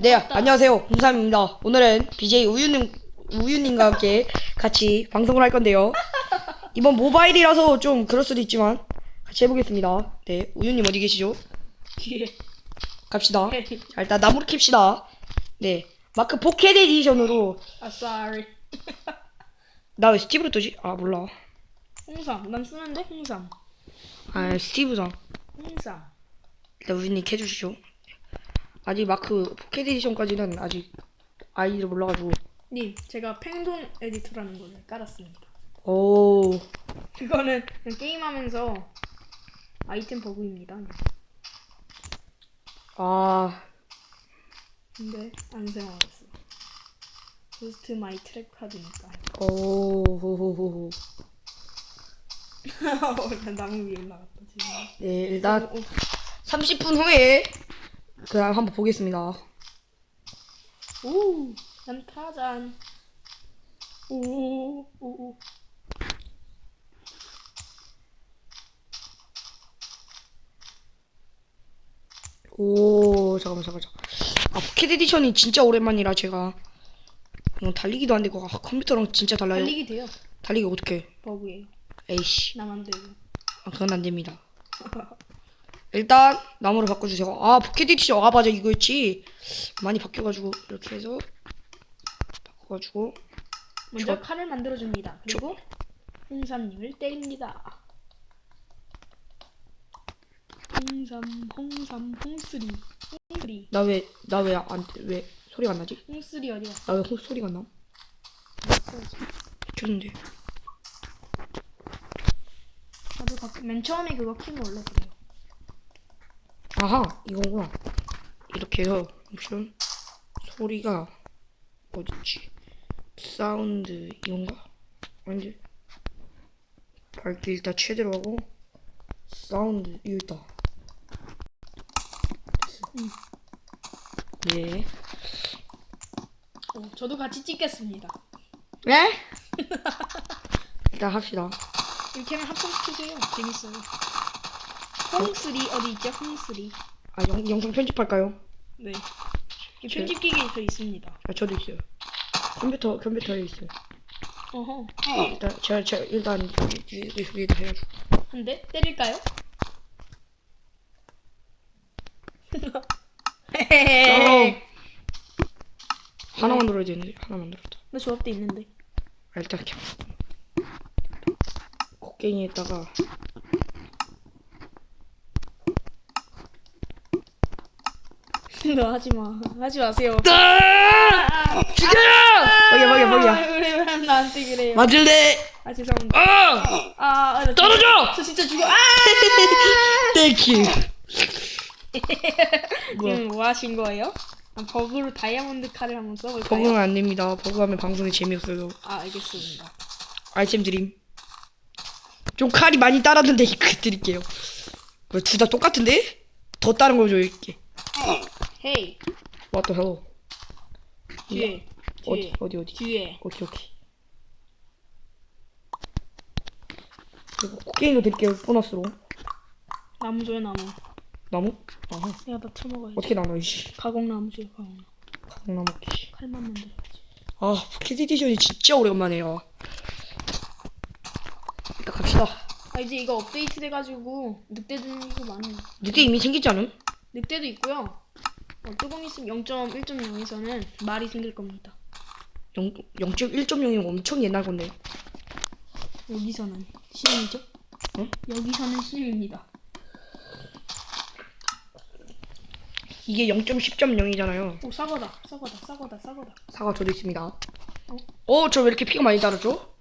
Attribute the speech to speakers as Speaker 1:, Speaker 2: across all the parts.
Speaker 1: 네, 안녕하세요. 홍삼입니다. 오늘은 BJ 우유님, 우유님과 함께 같이 방송을 할 건데요. 이번 모바일이라서 좀 그럴 수도 있지만 같이 해보겠습니다. 네, 우유님 어디 계시죠?
Speaker 2: 뒤에.
Speaker 1: 갑시다. 자, 일단 나무를 캡시다. 네, 마크 포켓 에디션으로
Speaker 2: 아, sorry.
Speaker 1: 나 왜 스티브로 뜨지? 아 몰라.
Speaker 2: 홍삼. 난 쓰는데 홍삼.
Speaker 1: 아 스티브상.
Speaker 2: 홍삼.
Speaker 1: 일단 우유님 캐주시죠. 아직 마크 포켓 에디션까지는 아직 아이를 몰라가지고.
Speaker 2: 네, 제가 팽돈 에디터라는 걸 깔았습니다.
Speaker 1: 오,
Speaker 2: 그거는 그냥 게임하면서 아이템 버그입니다.
Speaker 1: 아,
Speaker 2: 근데 안 사용하겠어. 부스트 마이 트랙 카드니까.
Speaker 1: 오, 호호호호.
Speaker 2: 나 나무 위에 올라갔다 지금.
Speaker 1: 네, 일단
Speaker 2: 어, 어.
Speaker 1: 30분 후에 그냥 한번 보겠습니다.
Speaker 2: 오, 난 타잔. 오, 오, 오.
Speaker 1: 오, 잠깐만, 잠깐만. 잠깐만. 아, 포켓 에디션이 진짜 오랜만이라 제가 이건 달리기도 안 되고 아, 컴퓨터랑 진짜 달라요.
Speaker 2: 달리기 돼요.
Speaker 1: 달리기 어떻게?
Speaker 2: 버그예요.
Speaker 1: 에이씨,
Speaker 2: 나 만들고.
Speaker 1: 아, 그건 안 됩니다. 일단 나무를 바꿔주세요. 아, 포켓 에디션, 아 맞아 이거였지. 많이 바뀌어가지고 이렇게 해서 바꿔가지고
Speaker 2: 먼저
Speaker 1: 저-
Speaker 2: 칼을 만들어줍니다. 그리고 홍삼님을 때립니다. 홍삼, 홍삼, 홍쓰리, 홍쓰리,
Speaker 1: 나 왜 나 왜 안 왜 소리가 안 나지?
Speaker 2: 홍쓰리 어디 갔어?
Speaker 1: 나왜 소리가 안 나? 켰는데.
Speaker 2: 나도 가끔 맨 처음에 그거 키면 원래 그래요.
Speaker 1: 아하 이거구나 이렇게 해서 옵션 소리가 어딨지 사운드 이건가 아닌데 밝기 일단 최대로 하고 사운드 있다
Speaker 2: 응.
Speaker 1: 네
Speaker 2: 어, 저도 같이 찍겠습니다.
Speaker 1: 네? 일단 합시다
Speaker 2: 이렇게 하면 합성시키세요. 재밌어요. 홍쓰리 어디 있죠? 홍쓰리.
Speaker 1: 아 영, 영상 편집할까요?
Speaker 2: 네. 이 편집기계 저 있습니다.
Speaker 1: 아 저도 있어요 컴퓨터 컴퓨터에 있어요
Speaker 2: 어허.
Speaker 1: 일단 제가 제가 일단 여기 여기다 해가지고
Speaker 2: 한 대? 때릴까요?
Speaker 1: 어. 하나 만들어야 되는데 하나 만들었다
Speaker 2: 나 조합대 있는데.
Speaker 1: 아, 일단 이렇게 곡괭이에다가
Speaker 2: 너 하지 마. 하지 마세요.
Speaker 1: 죽여요! 먹여 먹여 먹여
Speaker 2: 아, 왜, 왜 나한테 그래요?
Speaker 1: 맞을래?
Speaker 2: 아 죄송합니다.
Speaker 1: 어!
Speaker 2: 아, 아 나
Speaker 1: 떨어져!
Speaker 2: 저 진짜 죽어. 아!
Speaker 1: 땡큐
Speaker 2: 지금 뭐 하신 거예요? 아, 버그로 다이아몬드 칼을 한번 써볼까요?
Speaker 1: 버그는 안 됩니다 버그하면 방송이 재미없어요
Speaker 2: 아 알겠습니다.
Speaker 1: 아이템 드림 좀 칼이 많이 따랐는데 이거 드릴게요 둘다 똑같은데? 더 다른 거 줄게
Speaker 2: 헤이
Speaker 1: What the hell
Speaker 2: 뒤에
Speaker 1: 어디
Speaker 2: 뒤에
Speaker 1: 어디 어디
Speaker 2: 뒤에
Speaker 1: 오케이 오케이 그리고 곡괭이도 드릴게요 보너스로
Speaker 2: 나무 줘요 나무.
Speaker 1: 나무? 아하
Speaker 2: 내가 다 처먹어야지.
Speaker 1: 어떻게 나눠 이씨
Speaker 2: 가공나무 줘요 가공나무.
Speaker 1: 나무 씨.
Speaker 2: 칼만 만들어야지.
Speaker 1: 아 포켓 에디션이 진짜 오랜만이에요 일단 갑시다
Speaker 2: 아 이제 이거 업데이트 돼가지고 늑대 드는 거 많아요.
Speaker 1: 늑대 이미 생기지 않음?
Speaker 2: 늑대도 있고요. 어, 조금 있으면 0.1.0에서는 말이 생길 겁니다.
Speaker 1: 0, 0.1.0이면 엄청 옛날 건데
Speaker 2: 여기서는 신임이죠?
Speaker 1: 응?
Speaker 2: 여기서는 신임입니다.
Speaker 1: 이게 0.10.0이잖아요
Speaker 2: 오 사과다 사과다 사과다 사과다.
Speaker 1: 사과 저도 있습니다 어? 저 왜 이렇게 피가 많이 따르죠?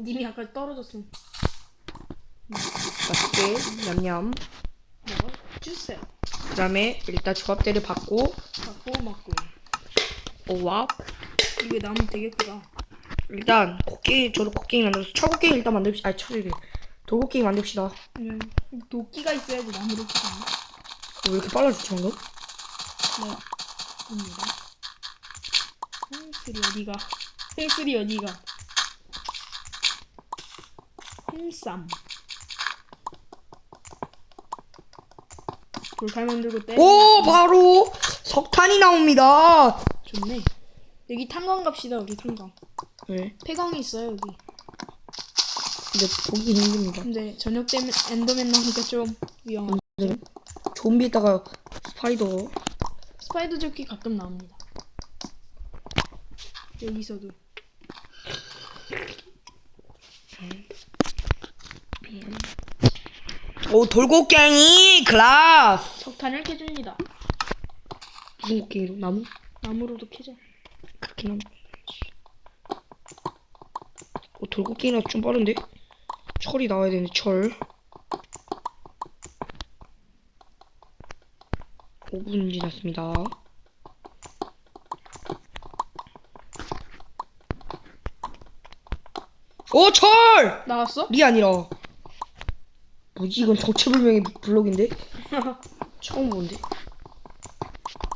Speaker 2: 님이 아까 떨어졌음.
Speaker 1: 맛있게 냠냠
Speaker 2: 먹어 주세요.
Speaker 1: 그 다음에 일단 조합대를 받고
Speaker 2: 갖고 먹고.
Speaker 1: 오와
Speaker 2: 이게 나무 되게 크다.
Speaker 1: 일단 곡괭이 저도 곡괭이 만들어서 철곡괭이 일단 만듭시다 아니 철이래 돌곡괭이 만듭시다
Speaker 2: 음, 도끼가 있어야지 나무를 키우는.
Speaker 1: 왜 이렇게 빨라졌지 방금?
Speaker 2: 네. 입니다. 홍슬이 어디가? 홍슬이 어디가? 홍쌈. 돌칼 만들고 때.
Speaker 1: 오 바로 석탄이 나옵니다.
Speaker 2: 좋네. 여기 탄광 갑시다 우리 탄광.
Speaker 1: 네.
Speaker 2: 폐광이 있어요 여기.
Speaker 1: 근데 보기 힘듭니다.
Speaker 2: 근데 저녁 되면 엔더맨 나오니까 좀 위험하다.
Speaker 1: 네. 좀비에다가 스파이더.
Speaker 2: 스파이더 조끼 가끔 나옵니다. 여기서도.
Speaker 1: 오 돌고갱이 클라스.
Speaker 2: 석탄을 캐줍니다.
Speaker 1: 무슨 곡괭이로? 나무?
Speaker 2: 나무로도 캐죠.
Speaker 1: 그렇긴 함. 오 돌고갱이나 좀 빠른데? 철이 나와야 되는데 철. 5분 지났습니다. 오 철!
Speaker 2: 나왔어?
Speaker 1: 리 아니라 뭐지 이건 정체불명의 블록인데 처음 보는데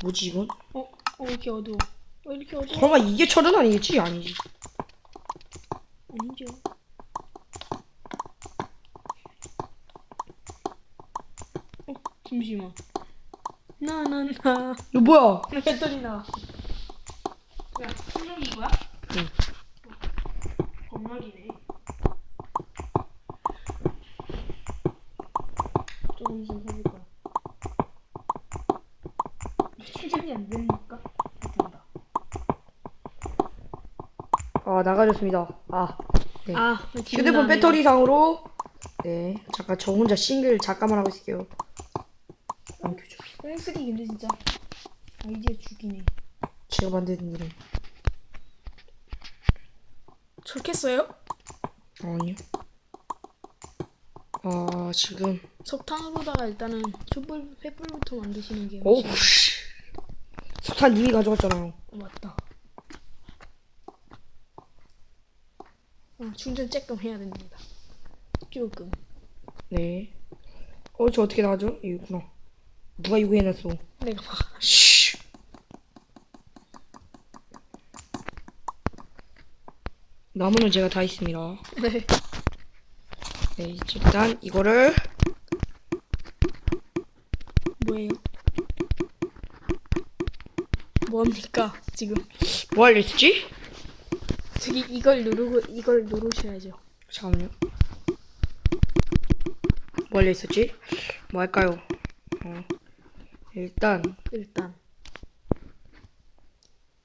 Speaker 1: 뭐지 이건
Speaker 2: 어? 어왜 이렇게 어두워? 왜 이렇게 어두워?
Speaker 1: 설마 이게 철은 아니겠지 아니지
Speaker 2: 아니죠. 어 잠시만. 나나나.
Speaker 1: 이거 뭐야
Speaker 2: 배터리 나. 야 풍력이 이거야?
Speaker 1: 응.
Speaker 2: 건물이네. 조금 좀 해볼까. 충전이 안 되니까 된다.
Speaker 1: 아 나가졌습니다. 아. 네.
Speaker 2: 아
Speaker 1: 휴대폰 배터리상으로? 네. 잠깐 저 혼자 싱글 잠깐만 하고 있을게요. 안 켜져
Speaker 2: 꽁쓰리 근데 진짜. 아이디어 죽이네.
Speaker 1: 제가 만든 이름
Speaker 2: 좋겠어요?
Speaker 1: 아니요. 아 지금.
Speaker 2: 석탄으로다가 일단은 촛불 횃불부터 만드시는 게
Speaker 1: 오우 씨. 석탄 님이 가져갔잖아요.
Speaker 2: 어, 맞다. 어, 충전 조금 해야 됩니다. 조금.
Speaker 1: 네. 어, 저 어떻게 나가죠? 이거구나. 누가 이거 해놨어?
Speaker 2: 내가 봐.
Speaker 1: 씨. 나무는 제가 다 있습니다.
Speaker 2: 네.
Speaker 1: 네, 일단 이거를
Speaker 2: 뭐예요? 뭡니까 지금?
Speaker 1: 뭐 하려 했지?
Speaker 2: 저기 이걸 누르고 이걸 누르셔야죠.
Speaker 1: 잠깐만요. 뭐 하려 했었지? 뭐 할까요? 어, 일단
Speaker 2: 일단.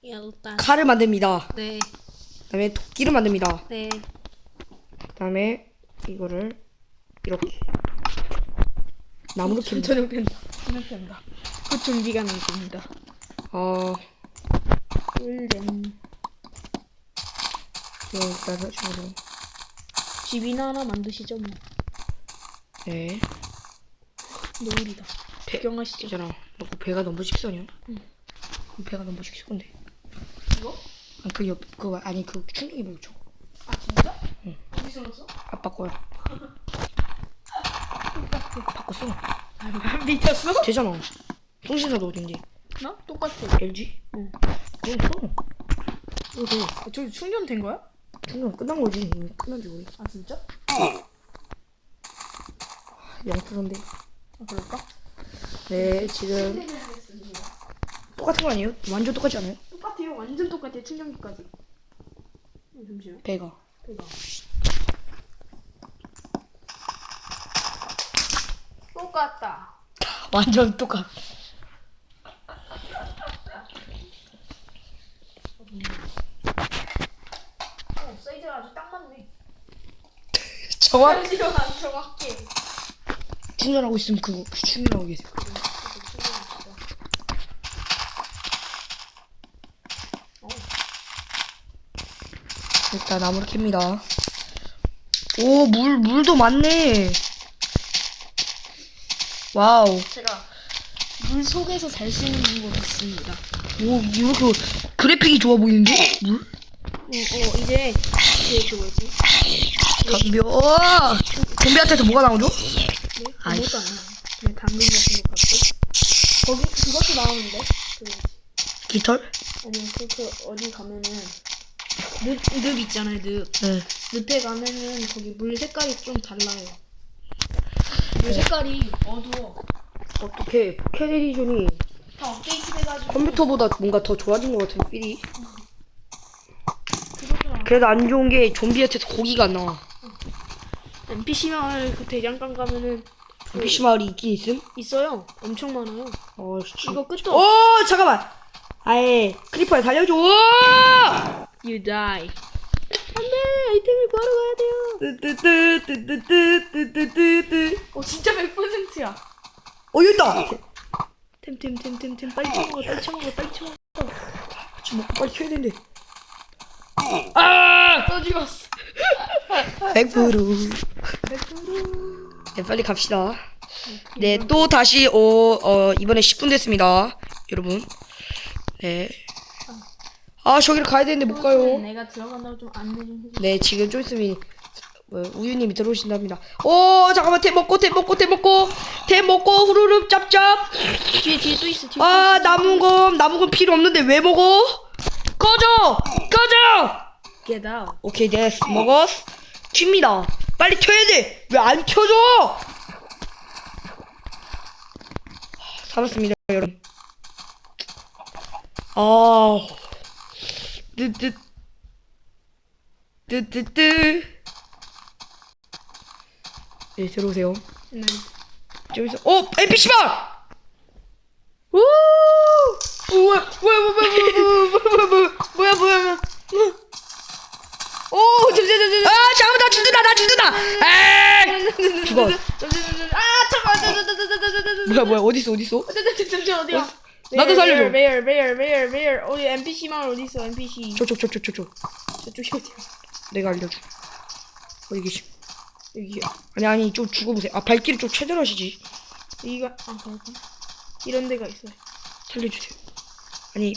Speaker 2: 일단.
Speaker 1: 칼을 만듭니다.
Speaker 2: 네.
Speaker 1: 그다음에 도끼를 만듭니다.
Speaker 2: 네.
Speaker 1: 그다음에 이거를 이렇게 나무로 캡니다.
Speaker 2: 저녁 된다. 저녁 된다. 곧 좀비가 날 겁니다.
Speaker 1: 아,
Speaker 2: 꿀잼.
Speaker 1: 일단 해주고
Speaker 2: 집이나 하나 만드시죠 뭐.
Speaker 1: 네.
Speaker 2: 노을이다.
Speaker 1: 배,
Speaker 2: 구경하시죠.
Speaker 1: 있잖아. 너 그 배가 넘버 식선이야?
Speaker 2: 응.
Speaker 1: 그 배가 넘버 식선인데.
Speaker 2: 이거?
Speaker 1: 아, 그 옆, 그거 아니 그 충격이 뭐죠?
Speaker 2: 아 진짜?
Speaker 1: 응.
Speaker 2: 어디서 났어?
Speaker 1: 아빠 거야. 바꿨어.
Speaker 2: 안 미쳤어?
Speaker 1: 되잖아. 통신사도 어딘지.
Speaker 2: 나? 똑같아.
Speaker 1: LG?
Speaker 2: 응.
Speaker 1: 그건 써. 이거 돼.
Speaker 2: 아, 저기 충전된 거야?
Speaker 1: 충전 끝난 거지. 이미 끝난 지 오래.
Speaker 2: 아 진짜?
Speaker 1: 영프로인데.
Speaker 2: 아 그럴까?
Speaker 1: 네, 지금 똑같은 거 아니에요? 완전 똑같지 않아요?
Speaker 2: 똑같아요. 완전 똑같아요. 충전기까지. 어, 잠시만.
Speaker 1: 배가.
Speaker 2: 대박. 똑같다.
Speaker 1: 완전 똑같.
Speaker 2: 어, 사이즈가 아주 딱 맞네.
Speaker 1: 정확.
Speaker 2: 잠시만 정확해.
Speaker 1: 충전하고 있으면 그거 충전하고 계세요. 일단 나무를 캡니다. 오, 물, 물도 많네. 와우.
Speaker 2: 제가 물 속에서 잘 수 있는 방법이 있습니다.
Speaker 1: 오, 이렇게 그래픽이 좋아 보이는데? 물?
Speaker 2: 어, 어 이제 그 뭐지?
Speaker 1: 덤벼. 어! 좀비한테서 뭐가 나오죠?
Speaker 2: 네? 아무것도 안 나와. 그냥 당근 같은 것 같고. 거기 그것도 나오는데. 그
Speaker 1: 깃털?
Speaker 2: 아니요 그, 그 어디 가면은 늪, 늪 있잖아요 늪.
Speaker 1: 네.
Speaker 2: 늪에 가면은 거기 물 색깔이 좀 달라요. 물 색깔이 어두워.
Speaker 1: 어떻게 에디션이
Speaker 2: 다 업데이트 돼가지고
Speaker 1: 컴퓨터보다 뭔가 더 좋아진 것 같은 필이. 그래도 안 좋은 게 좀비한테서 고기가 안 나와.
Speaker 2: NPC 마을 그 대장간 가면은
Speaker 1: NPC 마을이 있긴 있음?
Speaker 2: 있어요. 엄청 많아요.
Speaker 1: 어, 씨.
Speaker 2: 이거 끝도
Speaker 1: 오, 잠깐만. 아예 크리퍼에 살려줘.
Speaker 2: You die. 안돼 아이템을 구하러 가야 돼요.
Speaker 1: 뜨뜨뜨뜨뜨뜨뜨뜨뜨.
Speaker 2: 어 진짜 100%야.
Speaker 1: 어, 여기 있다.
Speaker 2: 템템템템템 빨리 쳐먹어 빨리 쳐먹어 빨리 쳐먹어.
Speaker 1: 지금 먹고 빨리 켜야 되는데. 아!
Speaker 2: 또 죽었어.
Speaker 1: 100%.
Speaker 2: 100%.
Speaker 1: 네, 빨리 갑시다. 네, 또 다시 어, 어 이번에 10분 됐습니다. 여러분. 네. 아, 저기를 가야 되는데 못 가요.
Speaker 2: 내가 들어간다고 좀 안내 좀 해줘.
Speaker 1: 네, 지금 좀 있으면 어, 우유님이 들어오신답니다. 오, 잠깐만, 템 먹고, 템 먹고, 템 먹고, 템 먹고, 후루룩 짭짭.
Speaker 2: 뒤에 뒤에 또 있어. 뒤에
Speaker 1: 아,
Speaker 2: 또 있어.
Speaker 1: 나무검, 나무검 필요 없는데 왜 먹어? 꺼져! 꺼져!
Speaker 2: Get out.
Speaker 1: 오케이, 됐어. 먹었어. 튑니다. 빨리 켜야 돼. 왜 안? 하, 살았습니다, 여러분. 아, 뜨뜨, 뜨뜨뜨. 네, 들어오세요.
Speaker 2: 네.
Speaker 1: 저기서, 어, NPC bar! 오! 뭐야, 뭐야, 뭐야, 뭐야, 뭐야, 뭐야, 뭐야, 뭐야, 뭐야. 오, 잠시만, 잠시만. 아, 잠깐만, 나 죽는다, 나 죽는다. 에이! 죽어.
Speaker 2: 아 잠깐만.
Speaker 1: 뭐야, 뭐야, 어딨어, 어딨어?
Speaker 2: 잠시만 어디야?
Speaker 1: 나도 살려줘.
Speaker 2: 메일 메일 메일 메일 어디 NPC 마을 어디 있어 NPC
Speaker 1: 저쪽, 저쪽, 저쪽.
Speaker 2: 저쪽이 어디야?
Speaker 1: 내가 알려줘. 어디 계시?
Speaker 2: 여기야.
Speaker 1: 아니, 아니, 좀 죽어보세요. 아, 발길이 좀 최대로 하시지.
Speaker 2: 여기가 아 그럴까? 이런 데가 있어.
Speaker 1: 살려주세요. 아니,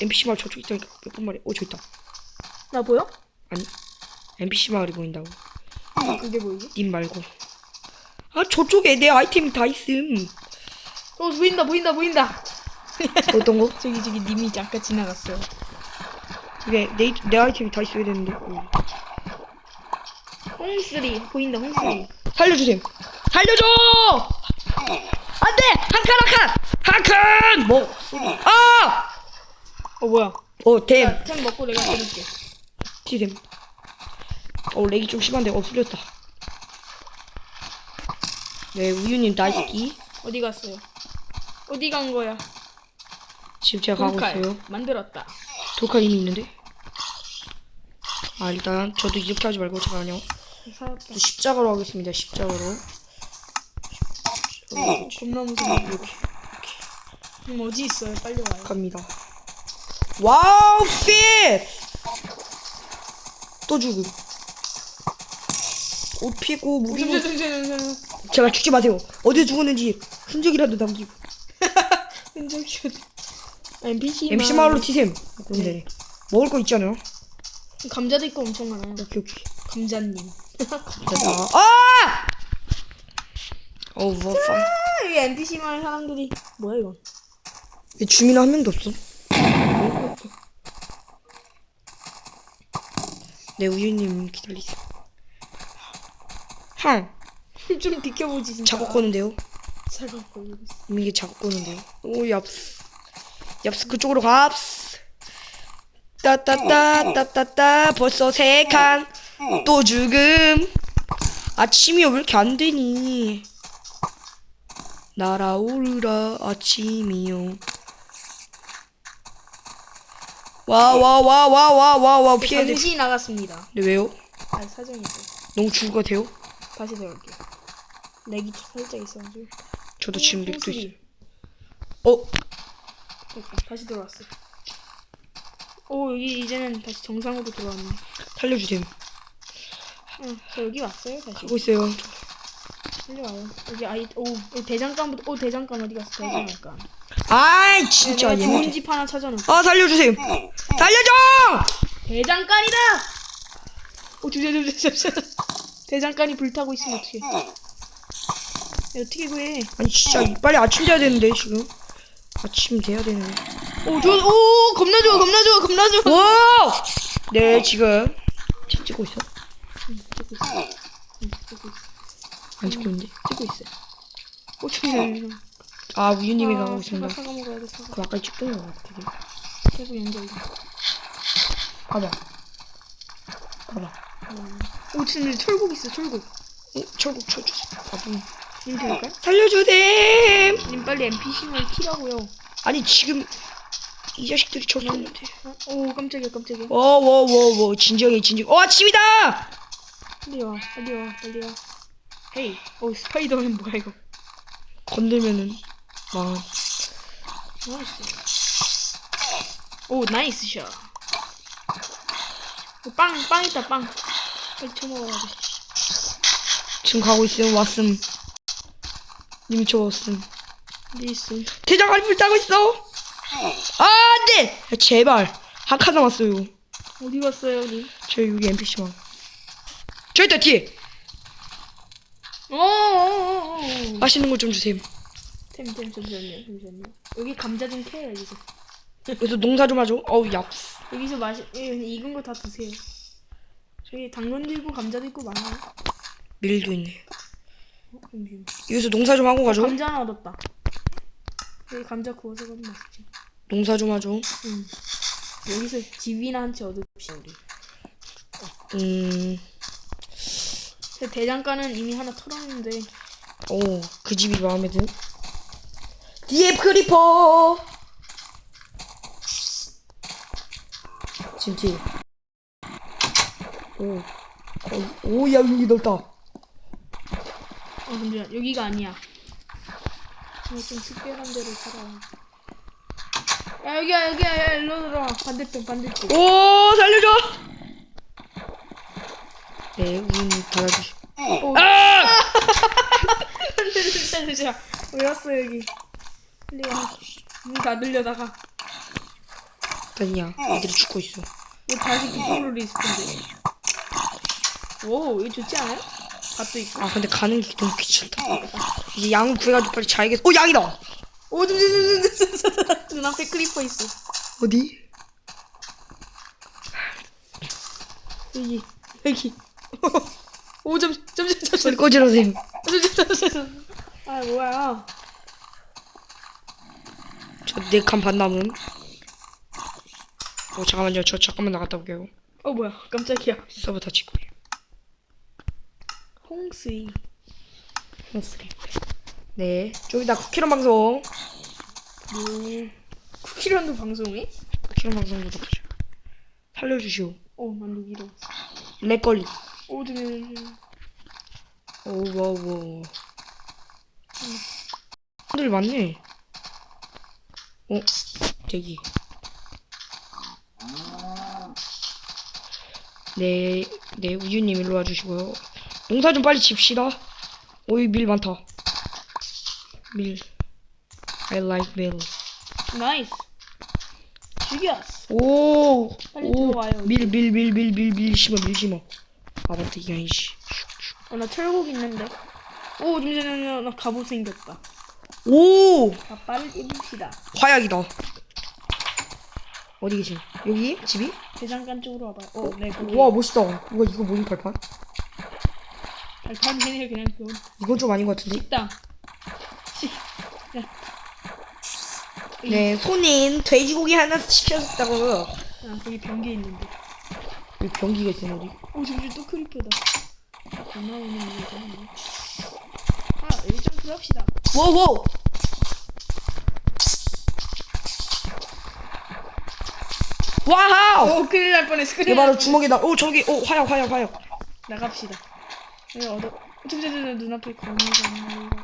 Speaker 1: NPC 마을 저쪽 있다니까. 몇 번 말해. 오, 저 있다.
Speaker 2: 나 보여?
Speaker 1: 아니, NPC 마을이 보인다고.
Speaker 2: 아 그게 보이지?
Speaker 1: 님 말고. 아, 저쪽에 내 아이템이 다 있음.
Speaker 2: 어 보인다 보인다 보인다.
Speaker 1: 어떤 거?
Speaker 2: 저기 저기 님이 잠깐 지나갔어요.
Speaker 1: 이게 내, 내 아이템이 다 있어야 되는데. 어.
Speaker 2: 홍쓰리 보인다 홍쓰리.
Speaker 1: 살려주세요. 살려줘! 안 돼! 한 칸, 한 칸! 한 칸! 뭐, 아!
Speaker 2: 어 뭐야?
Speaker 1: 어, 댐.
Speaker 2: 야, 템 먹고 내가 드릴게.
Speaker 1: 티댐. 어, 렉이 좀 심한데, 어, 풀렸다. 네, 우유님 나이스키.
Speaker 2: 어디 갔어요? 어디 간 거야?
Speaker 1: 지금 제가 가고
Speaker 2: 돌칼
Speaker 1: 있어요.
Speaker 2: 만들었다.
Speaker 1: 돌칼 이미 있는데. 아, 일단, 저도 이렇게 하지 말고, 잠깐만요.
Speaker 2: 살았다.
Speaker 1: 또 십자가로 하겠습니다, 십자가로.
Speaker 2: 어, 겁나 무서워.
Speaker 1: 이렇게
Speaker 2: 님 어디 있어요? 빨리 와요.
Speaker 1: 갑니다. 와우, 피스! 또 죽음. 옷 피고, 무기고. 제발 죽지 마세요. 어디에 죽었는지 흔적이라도 남기고.
Speaker 2: 흔적이 어디? NPC
Speaker 1: MC 마을로 튀셈. 그런데 먹을 거 있잖아요.
Speaker 2: 감자도 있고 엄청 많아요.
Speaker 1: 오케이 오케이.
Speaker 2: 감자님.
Speaker 1: 됐다. 아! 어우 뭐
Speaker 2: 여기 NPC 마을 사람들이 뭐야 이건?
Speaker 1: 왜 주민 한 명도 없어? 네 우유님 기다리세요.
Speaker 2: 향좀 비켜보지 진짜.
Speaker 1: 작업 거는데요.
Speaker 2: 작업.
Speaker 1: 이미 이게 작업 거는데요. 오 얍스. 얍스 그쪽으로 갑스. 따따따 따따따 벌써 세 칸. 또 죽음. 아침이 왜 이렇게 안 되니? 날아오르라 아침이요. 와 와 와 와 와 와 와 피해야 돼.
Speaker 2: 잠시 나갔습니다.
Speaker 1: 근데 왜요?
Speaker 2: 아 사정이 있어.
Speaker 1: 너무 죽을 것 같아요?
Speaker 2: 다시 들어갈게요. 렉이 살짝 있어가지고.
Speaker 1: 저도 지금 렉도 있어요.
Speaker 2: 홍수리.
Speaker 1: 어?
Speaker 2: 다시 들어왔어. 오 여기 이제는 다시 정상으로 들어왔네.
Speaker 1: 살려주세요.
Speaker 2: 응, 저 여기 왔어요 다시.
Speaker 1: 가고 있어요.
Speaker 2: 빨리 와요. 여기 아이 오 여기 대장간부터 오 대장간 어디 갔어 대장간.
Speaker 1: 아이 진짜
Speaker 2: 내가 좋은. 집 하나 찾아놓은.
Speaker 1: 아 살려주세요. 살려줘!
Speaker 2: 대장간이다. 오 주제 주제 주제. 대장간이 불타고 있으면 어떡해. 야, 어떻게 구해?
Speaker 1: 아니 진짜 빨리 아침 돼야 되는데 지금. 아침 돼야 되는데.
Speaker 2: 오, 저, 오, 겁나 좋아, 겁나 좋아, 겁나 좋아.
Speaker 1: 와! 네 지금 지금 찍고 있어?
Speaker 2: 찍고 있어. 응, 찍고 있어.
Speaker 1: 안 찍고 있는데.
Speaker 2: 찍고 있어. 오, 잠시만요.
Speaker 1: 아 우유님이 가고
Speaker 2: 아,
Speaker 1: 있습니다.
Speaker 2: 사과 사과 먹어야 돼 사과.
Speaker 1: 그 아까 찍던 거 같아.
Speaker 2: 계속 연결돼.
Speaker 1: 가봐. 가봐.
Speaker 2: 오 지금 철곡 있어 철곡.
Speaker 1: 어, 철국 쳐주세요. 아, 뭐.
Speaker 2: 님 드릴까요?
Speaker 1: 살려주셈.
Speaker 2: 님 빨리 NPC를 키라고요.
Speaker 1: 아니 지금 이 자식들이 쳤었는데.
Speaker 2: 어? 오 깜짝이야 깜짝이야.
Speaker 1: 워워워워 진정해 진정. 어 아침이다.
Speaker 2: 빨리 와 빨리 와 빨리 와. 헤이. 오 스파이더맨 뭐야 이거.
Speaker 1: 건들면은 망.
Speaker 2: 나이스. 오 나이스 샷. 오, 빵, 빵 있다 빵. 빨리 쳐먹어야 돼.
Speaker 1: 지금 가고 있음 왔음. 님이 저 왔음.
Speaker 2: 어디 있어?
Speaker 1: 대장간이 불타고 있어. 아 안 돼. 야, 제발 한 칸 남았어요.
Speaker 2: 어디 갔어요 님?
Speaker 1: 저 여기 NPC만. 저 있다 뒤에.
Speaker 2: 어어어어.
Speaker 1: 맛있는 거 좀 주세요.
Speaker 2: 템템 잠시만요 잠시만요. 여기 감자 좀 캐요 여기서.
Speaker 1: 여기서 농사 좀 하죠. 어우 얍.
Speaker 2: 여기서 마시 예, 익은 거 다 드세요. 저기 당근도 있고 감자도 있고 많아요.
Speaker 1: 밀도 있네.
Speaker 2: 어, 잠시만.
Speaker 1: 여기서 농사 좀 하고 가죠.
Speaker 2: 감자 하나 얻었다. 여기 감자 구워서 가면 맛있지.
Speaker 1: 농사 좀 하죠.
Speaker 2: 응. 여기서 집이나 한 채 얻읍시다 우리.
Speaker 1: 음.
Speaker 2: 제 대장간은 이미 하나 털었는데
Speaker 1: 오, 그 집이 마음에 드. 디에 크리퍼. 지금 뒤에. 오, 거의, 오, 야 여기 넓다.
Speaker 2: 어 잠시만 여기가 아니야. 내가 좀 특별한 데로 살아. 야 여기야 여기야 야 일로 들어와 반대편 반대편.
Speaker 1: 오, 살려줘. 네, 문 닫아주시.
Speaker 2: 오.
Speaker 1: 아!
Speaker 2: 잠시만 왜 왔어 여기? 빨리 와. 문 닫으려다가
Speaker 1: 아니야, 애들이 죽고 있어.
Speaker 2: 뭐 다시 그쪽으로 리스폰돼. 오 이거 좋지 않아요? 밭도 있고.
Speaker 1: 아, 근데 가는 게 너무 귀찮다. 이제 양을 구해가지고 빨리 자야겠어. 오, 양이다.
Speaker 2: 오 잠시만 눈앞에 크리퍼 있어.
Speaker 1: 어디?
Speaker 2: 여기 여기. 오 잠시 잠시 잠시
Speaker 1: 빨리 꺼지라세요.
Speaker 2: 잠시 잠시. 아 뭐야?
Speaker 1: 저네칸 반 남은. 어 잠깐만요. 저 잠깐만 나갔다 올게요.
Speaker 2: 어 뭐야? 깜짝이야.
Speaker 1: 서버 다치고.
Speaker 2: 홍스이.
Speaker 1: 홍스리. 네. 좀 이따 쿠키런 방송.
Speaker 2: 뭐 쿠키런도 방송해?
Speaker 1: 쿠키런 방송 구독하죠. 살려주시오.
Speaker 2: 어 만두 기로.
Speaker 1: 렉걸리.
Speaker 2: 오 잠시.
Speaker 1: 오 와우 와우. 사람들 많네. 어 대기. 네, 네 우유님 일로 와주시고요. 농사 좀 빨리 집시다. 오이 밀 많다. 밀. I like 밀.
Speaker 2: 나이스. 죽였어.
Speaker 1: 오,
Speaker 2: 빨리
Speaker 1: 오,
Speaker 2: 들어와요.
Speaker 1: 밀, 밀, 밀, 밀, 밀, 밀 심어, 밀 심어. 아 맞다, 이게 아니지.
Speaker 2: 어 나 철곡 있는데. 오 잠시만요. 나 갑옷 생겼다.
Speaker 1: 오,
Speaker 2: 자 빠를 입읍시다.
Speaker 1: 화약이다. 어디 계시? 여기 집이?
Speaker 2: 대장간 쪽으로 와봐. 어, 네, 거기.
Speaker 1: 와 멋있다. 우와 이거 뭐니 발판?
Speaker 2: 발판이네 그냥 그건.
Speaker 1: 이건 좀 아닌 것 같은데.
Speaker 2: 식당. 식. 야.
Speaker 1: 네, 손님 돼지고기 하나 시켰다고.
Speaker 2: 아, 거기 변기 있는데.
Speaker 1: 여기 변기가 있어 어디?
Speaker 2: 오, 잠시 또 크리퍼다. 고마우는 이거. 아, 일점 풀합시다.
Speaker 1: 워워. 와우.
Speaker 2: 오, 큰일 날 뻔했어. 큰일 얘날
Speaker 1: 바로 주먹에다. 오 저기, 오 화약, 화약, 화약.
Speaker 2: 나갑시다. 여기 얻어. 어, 잠시만요. 눈앞에 거미가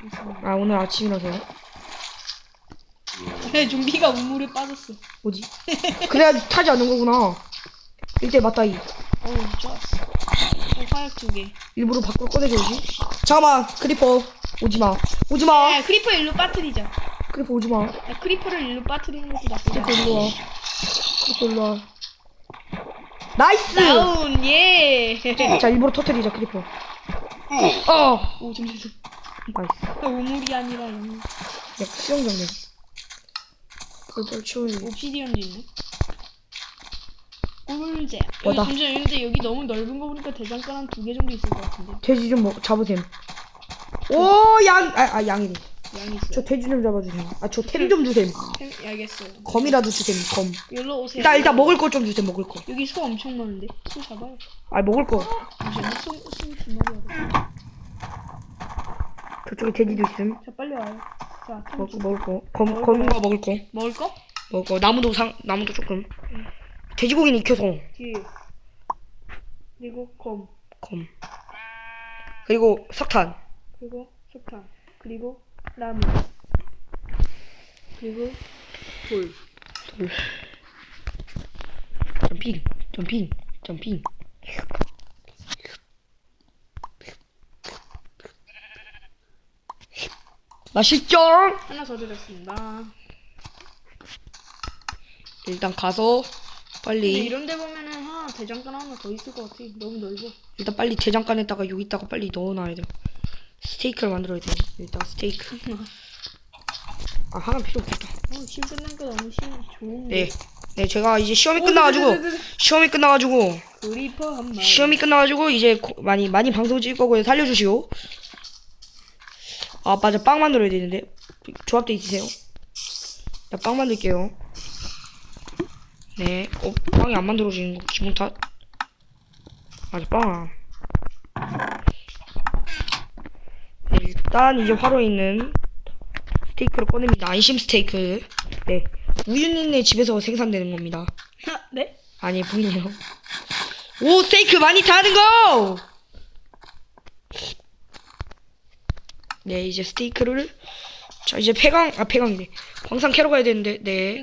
Speaker 2: 있습니다.
Speaker 1: 아 오늘 아침이라서요.
Speaker 2: 네, 좀비가 우물에 빠졌어.
Speaker 1: 뭐지? 그래야 타지 않는 거구나. 이때 맞다 이.
Speaker 2: 어우, 좋았어. 어, 화약 두 개.
Speaker 1: 일부러 밖으로 꺼내줘야지. 잠깐만, 크리퍼 오지 마. 오지 마.
Speaker 2: 야, 크리퍼 일로 빠뜨리자.
Speaker 1: 크리퍼 오지 마.
Speaker 2: 야, 크리퍼를 일로 빠뜨리는 것도 나쁘지
Speaker 1: 크리퍼
Speaker 2: 않아.
Speaker 1: 일로 와. 크리퍼 일로 와. 나이스.
Speaker 2: 다운, 예.
Speaker 1: 자 일부러 터트리자 크리퍼. 어.
Speaker 2: 오, 잠시만.
Speaker 1: 나이스.
Speaker 2: 아, 우물이 아니라 이
Speaker 1: 야 수영장면. 그걸 치워야 돼.
Speaker 2: 옵시디언도 있네. 꿀잼.
Speaker 1: 어,
Speaker 2: 여기
Speaker 1: 나-
Speaker 2: 잠시만 근데 여기 너무 넓은 거 보니까 대장간 한 두 개 정도 있을 것 같은데.
Speaker 1: 돼지 좀 먹, 잡으셈. 오, 양, 아, 아 양이네.
Speaker 2: 양이.
Speaker 1: 저 돼지 좀 잡아주세요. 아 저 템 좀.
Speaker 2: 템, 알겠어요.
Speaker 1: 검이라도 주셈. 검.
Speaker 2: 여기로 오세요.
Speaker 1: 일단 일단 먹을 거 좀 주셈. 먹을 거.
Speaker 2: 여기 소 엄청 많은데 소 잡아요.
Speaker 1: 아 먹을 거.
Speaker 2: 잠시만요. 소 소두 마리야.
Speaker 1: 저쪽에 돼지도 있음.
Speaker 2: 자 빨리 와요. 자 템
Speaker 1: 먹을
Speaker 2: 주-
Speaker 1: 거 먹을 거. 검 검과 먹을 거.
Speaker 2: 먹을 거?
Speaker 1: 먹을 거. 나무도 상 나무도 조금. 돼지고기는 익혀서
Speaker 2: 뒤에. 그리고 검.
Speaker 1: 검. 그리고 석탄.
Speaker 2: 그리고 석탄. 그리고 나무. 그리고 돌.
Speaker 1: 점핑. 점핑. 점핑. 맛있죠?
Speaker 2: 하나 더 드렸습니다.
Speaker 1: 일단 가서
Speaker 2: 근데
Speaker 1: 빨리
Speaker 2: 이런 데 보면은 하나 대장간 하나 더 있을 것 같아. 너무 넓어.
Speaker 1: 일단 빨리 대장간에다가 여기다가 빨리 넣어놔야 돼요. 스테이크를 만들어야 돼요. 일단 스테이크. 아 하나 필요 없겠다.
Speaker 2: 어, 지금 끝난 거 너무 심 좋은데.
Speaker 1: 네, 네 제가 이제 시험이 끝나가지고 시험이 끝나가지고
Speaker 2: 그리퍼 한 마리.
Speaker 1: 시험이 끝나가지고 이제 고- 많이 많이 방송 찍을 거고요. 살려주시오. 아 맞아 빵 만들어야 되는데 조합돼 있으세요? 나빵 만들게요. 네, 어 빵이 안 만들어지는 거 기분 탓. 맞아 빵. 네, 일단 이제 화로에 있는 스테이크를 꺼냅니다. 안심 스테이크. 네, 우유님네 집에서 생산되는 겁니다.
Speaker 2: 네?
Speaker 1: 아니 분이에요. 오 스테이크 많이 타는 거. 네 이제 스테이크를 자 이제 폐광 아 폐광이네 광산 캐러 가야 되는데 네